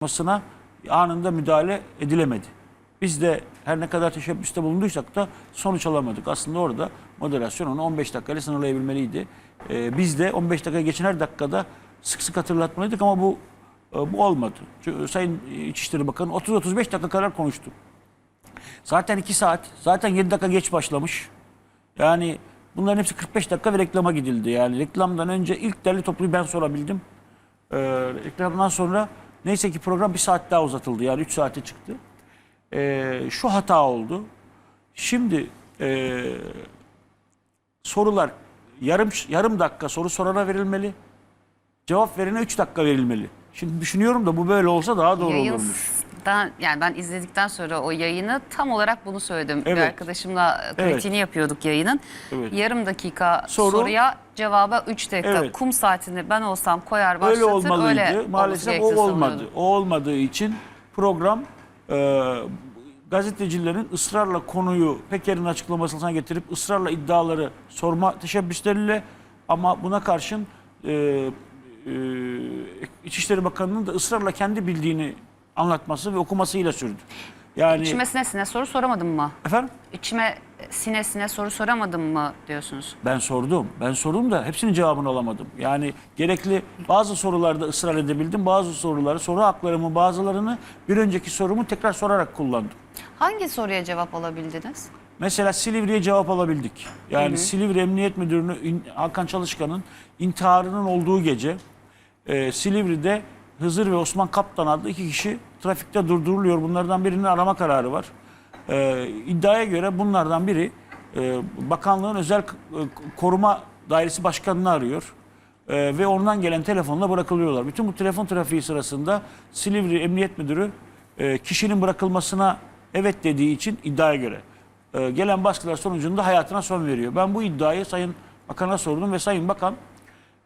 yapmasına anında müdahale edilemedi. Biz de her ne kadar teşebbüste bulunduysak da sonuç alamadık. Aslında orada moderasyon onu 15 dakikayla sınırlayabilmeliydi. Ee, biz de 15 dakika geçen her dakikada sık sık hatırlatmalıydık ama bu e, bu olmadı. Çünkü Sayın İçişleri Bakanı 30-35 dakika kadar konuştu. Zaten 2 saat, zaten 7 dakika geç başlamış. Yani bunların hepsi 45 dakika ve reklama gidildi. Yani reklamdan önce ilk derli topluyu ben sorabildim. Ee, reklamdan sonra neyse ki program bir saat daha uzatıldı. Yani 3 saate çıktı. Ee, şu hata oldu. Şimdi e, sorular yarım yarım dakika soru sorana verilmeli. Cevap verene 3 dakika verilmeli. Şimdi düşünüyorum da bu böyle olsa daha doğru olurmuş. Yayından, yani ben izledikten sonra o yayını tam olarak bunu söyledim. Bir Evet. arkadaşımla Evet. kritiğini yapıyorduk yayının. Evet. Yarım dakika Soru- soruya cevaba 3 dakika. Evet. Kum saatini ben olsam koyar Öyle başlatır. olmalıydı. öyle Maalesef o olmadı. savunuyordum. O olmadığı için program e, gazetecilerin ısrarla konuyu Peker'in açıklamasına getirip ısrarla iddiaları sorma teşebbüsleriyle ama buna karşın e, e, İçişleri Bakanı'nın da ısrarla kendi bildiğini anlatması ve okumasıyla sürdü. Yani İçime sinesine soru soramadım mı? efendim İçime sinesine soru soramadım mı diyorsunuz? Ben sordum. Ben sordum da hepsinin cevabını alamadım. Yani gerekli bazı sorularda ısrar edebildim. Bazı soruları, soru haklarımı bazılarını bir önceki sorumu tekrar sorarak kullandım. Hangi soruya cevap alabildiniz? Mesela Silivri'ye cevap alabildik. Yani Silivri Emniyet Müdürünü İn- Hakan Çalışkan'ın intiharının olduğu gece e, Silivri'de Hızır ve Osman Kaptan adlı iki kişi trafikte durduruluyor. Bunlardan birinin arama kararı var. E, iddiaya göre bunlardan biri e, bakanlığın özel e, koruma dairesi başkanını arıyor. E, ve ondan gelen telefonla bırakılıyorlar. Bütün bu telefon trafiği sırasında Silivri Emniyet Müdürü e, kişinin bırakılmasına evet dediği için iddiaya göre e, gelen baskılar sonucunda hayatına son veriyor. Ben bu iddiayı Sayın Bakan'a sordum ve Sayın Bakan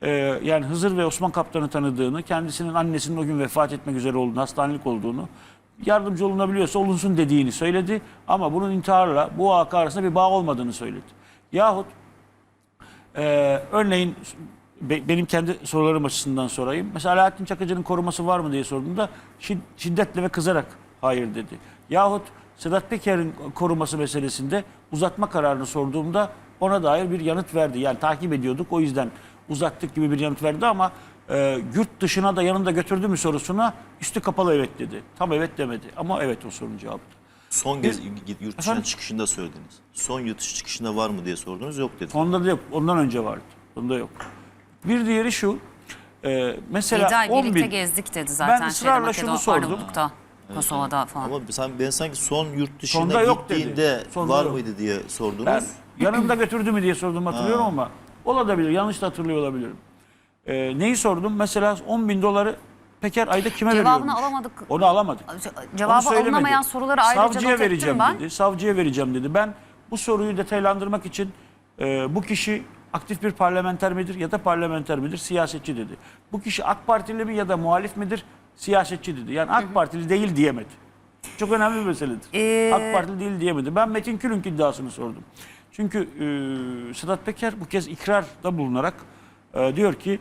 e, yani Hızır ve Osman Kaptan'ı tanıdığını, kendisinin annesinin o gün vefat etmek üzere olduğunu, hastanelik olduğunu, yardımcı olunabiliyorsa olunsun dediğini söyledi. Ama bunun intiharla bu vaka arasında bir bağ olmadığını söyledi. Yahut ee, örneğin be- benim kendi sorularım açısından sorayım. Mesela Alaaddin Çakıcı'nın koruması var mı diye sorduğumda şid- şiddetle ve kızarak hayır dedi. Yahut Sedat Peker'in koruması meselesinde uzatma kararını sorduğumda ona dair bir yanıt verdi. Yani takip ediyorduk o yüzden uzattık gibi bir yanıt verdi ama e, yurt dışına da yanında götürdü mü sorusuna üstü kapalı evet dedi. Tam evet demedi ama evet o sorunun cevabı. Son kez yurt dışına Efendim? çıkışında söylediniz. Son yurt dışı çıkışında var mı diye sordunuz. Yok dedi. Onda da yok. Ondan önce vardı. Onda yok. Bir diğeri şu. E, mesela 7 ay 10 birlikte bin- gezdik dedi zaten. Ben ısrarla şeyde, şunu sordum. Arnavutluk'ta, Kosova'da falan. Ama sen ben sanki son yurt dışına Sonda yok dedi. gittiğinde Sonda var yok. mıydı diye sordunuz. Ben yanımda götürdü mü diye sordum hatırlıyorum ama olabilir. Yanlış da hatırlıyor olabilirim. Ee, neyi sordum? Mesela 10 bin doları Peker ayda kime Cevabını veriyormuş? alamadık. Onu alamadık. Cevabı Onu söylemedi. alınamayan soruları ayrıca Savcıya not ettim vereceğim ben. dedi. Savcıya vereceğim dedi. Ben bu soruyu detaylandırmak için e, bu kişi aktif bir parlamenter midir ya da parlamenter midir? Siyasetçi dedi. Bu kişi AK Partili mi ya da muhalif midir? Siyasetçi dedi. Yani AK Partili değil diyemedi. Çok önemli bir meseledir. Ee, AK Partili değil diyemedi. Ben Metin Külünk iddiasını sordum. Çünkü e, Sedat Peker bu kez ikrarda bulunarak e, diyor ki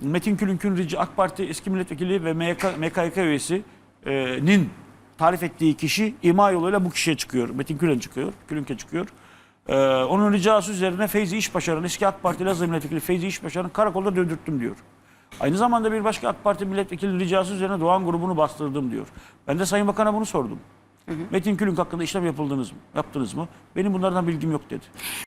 Metin Külünk'ün rica AK Parti eski milletvekili ve MK, MKYK üyesinin tarif ettiği kişi ima yoluyla bu kişiye çıkıyor. Metin Külün çıkıyor. Külünk'e çıkıyor. Ee, onun ricası üzerine Feyzi İşbaşar'ın eski AK Parti Elazığ milletvekili Feyzi İşbaşar'ın karakolda dövdürttüm diyor. Aynı zamanda bir başka AK Parti milletvekili ricası üzerine Doğan grubunu bastırdım diyor. Ben de Sayın Bakan'a bunu sordum. Metin Külünk hakkında işlem yapıldınız mı? Yaptınız mı? Benim bunlardan bilgim yok dedi.